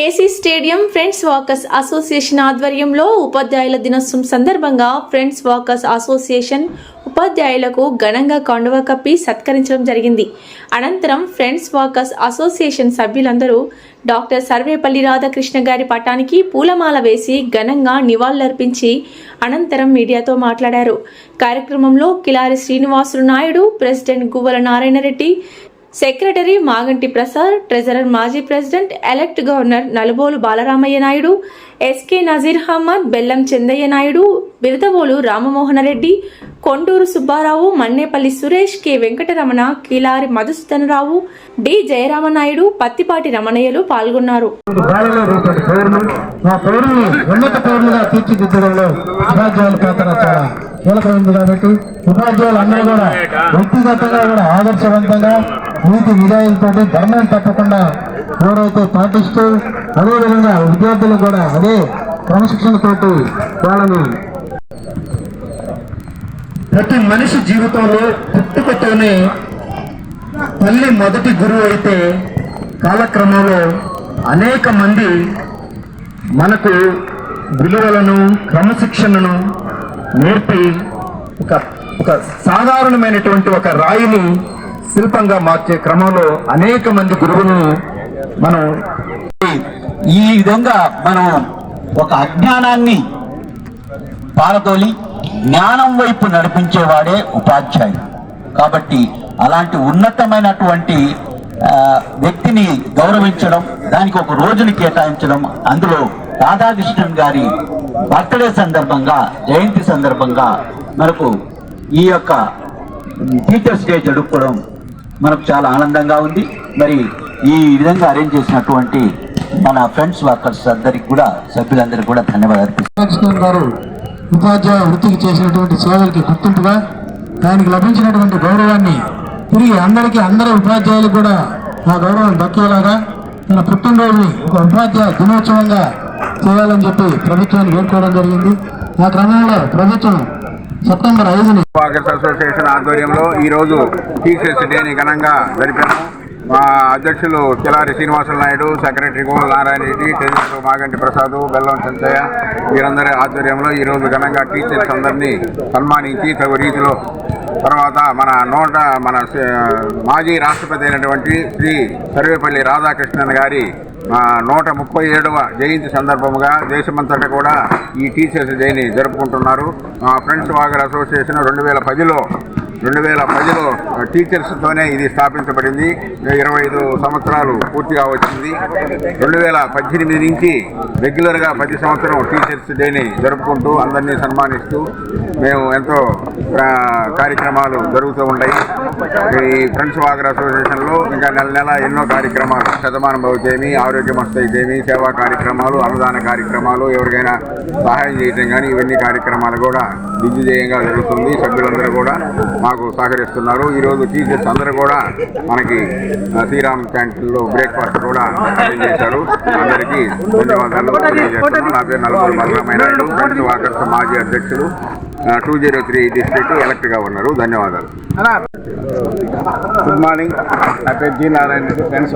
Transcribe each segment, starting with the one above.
AC Stadium Friends Walkers Association ఆధ్వర్యంలో ఉపాధ్యాయుల దినోత్సవం సందర్భంగా ఫ్రెండ్స్ వాకర్స్ అసోసియేషన్ ఉపాధ్యాయులకు ఘనంగా కండువ కప్పి సత్కరించడం జరిగింది. అనంతరం ఫ్రెండ్స్ వాకర్స్ అసోసియేషన్ సభ్యులందరూ డాక్టర్ సర్వేపల్లి రాధాకృష్ణ గారి పటానికి పూలమాల వేసి ఘనంగా నివాళులర్పించి అనంతరం మీడియాతో మాట్లాడారు. కార్యక్రమంలో Kilari Srinivasulu Naidu president Guvvala Narayana Reddy secretary Maganti Prasad treasurer మాజీ president elect governor Nalubolu Balaramaiah Naidu SK Nazeer Ahmed Bellam Chandaiah Naidu Biradavolu Ramamohana Reddy Konduru Subbarao Mannepalli Suresh K Venkataramana Kilari Madhusudhana Rao D Jayarama Naidu Pattipati రమణయ్యలు పాల్గొన్నారు. కాబట్టి ఉపాధ్యాయులు అందరూ కూడా వ్యక్తిగతంగా కూడా ఆదర్శవంతంగా నీతి విధానంతో ధర్మం తప్పకుండా ఎవరైతే పాటిస్తూ అదేవిధంగా విద్యార్థులు కూడా అదే క్రమశిక్షణతోటి వాళ్ళని ప్రతి మనిషి జీవితంలో పుట్టుకతోనే తల్లి మొదటి గురువు అయితే కాలక్రమంలో అనేక మంది మనకు విలువలను క్రమశిక్షణను నేర్పి ఒక ఒక సాధారణమైనటువంటి ఒక రాయిని శిల్పంగా మార్చే క్రమంలో అనేక మంది గురువులను మనం ఈ విధంగా మనం ఒక అజ్ఞానాన్ని పారదోలి జ్ఞానం వైపు నడిపించేవాడే ఉపాధ్యాయుడు. కాబట్టి అలాంటి ఉన్నతమైనటువంటి వ్యక్తిని గౌరవించడం దానికి ఒక రోజుని కేటాయించడం అందులో రాధాకృష్ణన్ గారి బర్త్డే సందర్భంగా జయంతి సందర్భంగా మనకు ఈ యొక్క టీచర్స్ డే జరుపుకోవడం మనకు చాలా ఆనందంగా ఉంది. మరి ఈ విధంగా అరేంజ్ చేసినటువంటి మన ఫ్రెండ్స్ వర్కర్స్ అందరికి కూడా సభ్యులందరికీ కూడా ధన్యవాదాలు గారు ఉపాధ్యాయ వృత్తికి చేసినటువంటి సేవలకి గుర్తింపుగా ఆయనకి లభించినటువంటి గౌరవాన్ని తిరిగి అందరికీ అందరి ఉపాధ్యాయులకు కూడా ఆ గౌరవం దక్కేలాగా తన పుట్టినరోజుని ఒక ఉపాధ్యాయ దినోత్సవంగా చేయాలని చెప్పి ప్రభుత్వాన్ని వేడుకోవడం జరిగింది. ఆ క్రమంలో ప్రభుత్వం సెప్టెంబర్ ఐదుని వాకర్స్ అసోసియేషన్ ఆధ్వర్యంలో ఈరోజు టీచర్స్ డేని ఘనంగా జరిపాము మా అధ్యక్షులు కిలారి శ్రీనివాసులు నాయుడు సెక్రటరీ గోల నారాయణ రెడ్డి ట్రెజరర్ మాగంటి ప్రసాద్ బెల్లం చంచయ్య వీరందరి ఆధ్వర్యంలో ఈరోజు ఘనంగా టీచర్స్ అందరినీ సన్మానించి తగు రీతిలో తర్వాత మన నోట మన మాజీ రాష్ట్రపతి అయినటువంటి శ్రీ సర్వేపల్లి రాధాకృష్ణన్ గారి నూట ముప్పై ఏడవ జయంతి సందర్భముగా దేశమంతటా కూడా ఈ టీచర్స్ డేని జరుపుకుంటున్నారు. మా ఫ్రెండ్స్ వాగర్ అసోసియేషన్ రెండు వేల పదిలో రెండు వేల పదిలో టీచర్స్తోనే ఇది స్థాపించబడింది. ఇరవై ఐదు సంవత్సరాలు పూర్తిగా వచ్చింది రెండు వేల పద్దెనిమిది నుంచి రెగ్యులర్గా ప్రతి సంవత్సరం టీచర్స్ డేని జరుపుకుంటూ అందరినీ సన్మానిస్తూ మేము ఎంతో కార్యక్రమాలు జరుగుతూ ఉంటాయి. ఈ ఫ్రెండ్స్ వాగర్ అసోసియేషన్లో ఇంకా నెల నెల ఎన్నో కార్యక్రమాలు శతమానం భవితేమి ఆరోగ్యం వస్తాయితేమి సేవా కార్యక్రమాలు అన్నదాన కార్యక్రమాలు ఎవరికైనా సహాయం చేయటం కానీ ఇవన్నీ కార్యక్రమాలు కూడా దిగ్విజయంగా జరుగుతుంది. సభ్యులందరూ కూడా మాకు సహకరిస్తున్నారు. ఈరోజు టీచర్స్ అందరూ కూడా మనకి శ్రీరామ్ క్యాంటీన్లో బ్రేక్ఫాస్ట్ కూడా అరేంజ్ చేశారు అందరికీ ధన్యవాదాలు తెలియజేస్తున్నాను నా పేరు నలుగురు మరణమైన ఫ్రెండ్స్ వాకర్స్ మాజీ అధ్యక్షులు. టూ జీరో త్రీ డిస్ట్రిక్ట్ ఎలక్ట్గా ఉన్నారు. ధన్యవాదాలు. గుడ్ మార్నింగ్ నా పేరు జీ నారాయణ రెడ్డి ఫ్రెండ్స్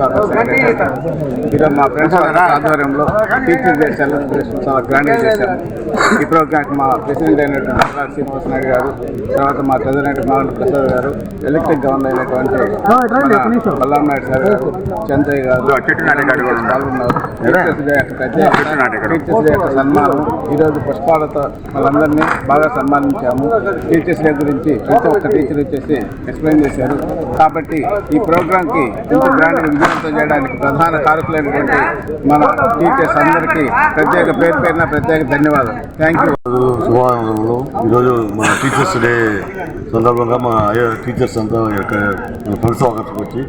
ఈరోజు మా ఫ్రెండ్స్ ఆధ్వర్యంలో టీచర్ సెలబ్రేషన్ చాలా గ్రాండ్గా చేశాము ఈ ప్రోగ్రామ్కి మా ప్రెసిడెంట్ అయినటువంటి నల్లారి శ్రీనివాస నాయుడు గారు తర్వాత మా ప్రెసిడెంట్ మాగంటి ప్రసాద్ గారు ఎలక్ట్రిక్ గవర్నర్ అయినటువంటి బల్లాం నాయుడు సార్ గారు చంద్రయ్య గారు పాల్గొన్నారు. టీచర్స్ డే యొక్క సన్మానం. ఈరోజు పుష్పాలతో వాళ్ళందరినీ బాగా ఆహ్వానించాము టీచర్స్ డే గురించి ప్రతి ఒక్క టీచర్ వచ్చేసి ఎక్స్ప్లెయిన్ చేశారు. కాబట్టి ఈ ప్రోగ్రాంకి ఇంత గ్రాండ్ విజయవంతం చేయడానికి ప్రధాన కారకులైనటువంటి మన టీచర్స్ అందరికీ ప్రత్యేక పేరు పేరున ప్రత్యేక ధన్యవాదాలు. థ్యాంక్ యూ శుభారంభంలో ఈరోజు మన టీచర్స్ డే సందర్భంగా మా టీచర్స్ అంతా యొక్క మన ఫ్రెండ్స్ వచ్చి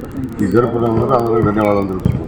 ఈ జరుపుకున్నందుకు అందరికీ ధన్యవాదాలు తెలుపుతున్నాం.